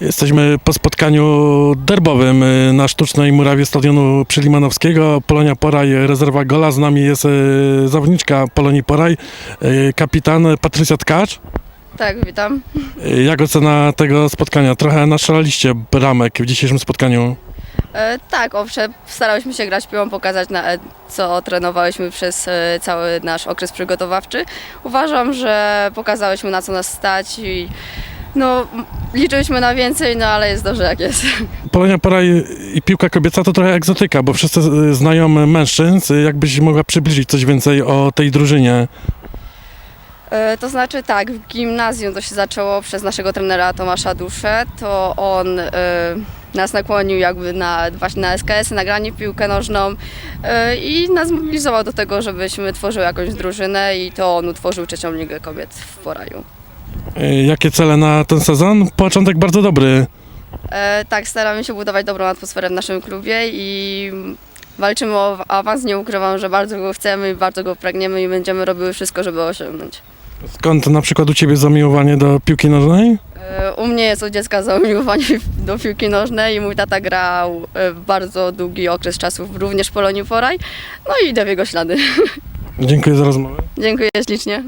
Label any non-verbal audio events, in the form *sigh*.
Jesteśmy po spotkaniu derbowym y, na sztucznej murawie stadionu przy Limanowskiego. Polonia Poraj, rezerwa gola. Z nami jest y, zawodniczka Polonii Poraj, y, kapitan Patrycja Tkacz. Tak, witam. Jak ocena tego spotkania? Trochę naszalaliście bramek w dzisiejszym spotkaniu. E, tak, owszem, starałyśmy się grać piłą, pokazać, na, e, co trenowałyśmy przez e, cały nasz okres przygotowawczy. Uważam, że pokazałyśmy, na co nas stać i no, liczyliśmy na więcej, no ale jest dobrze jak jest. Polonia Poraj i piłka kobieca to trochę egzotyka, bo wszyscy y, znają mężczyzn. Y, Jakbyś mogła przybliżyć coś więcej o tej drużynie? E, To znaczy tak, w gimnazjum to się zaczęło przez naszego trenera Tomasza Duszę, to on e, nas nakłonił jakby na, właśnie na SKS, na granie w piłkę nożną e, i nas mobilizował do tego, żebyśmy tworzyły jakąś drużynę i to on utworzył trzecią ligę kobiet w Poraju. Y, Jakie cele na ten sezon? Początek bardzo dobry. E, tak, staramy się budować dobrą atmosferę w naszym klubie i walczymy o awans. Nie ukrywam, że bardzo go chcemy i bardzo go pragniemy i będziemy robiły wszystko, żeby osiągnąć. Skąd na przykład u Ciebie zamiłowanie do piłki nożnej? E, U mnie jest od dziecka zamiłowanie do piłki nożnej i mój tata grał e, bardzo długi okres czasu również w Polonii Poraj. No i idę w jego ślady. *laughs* Dziękuję za rozmowę. Dziękuję ślicznie.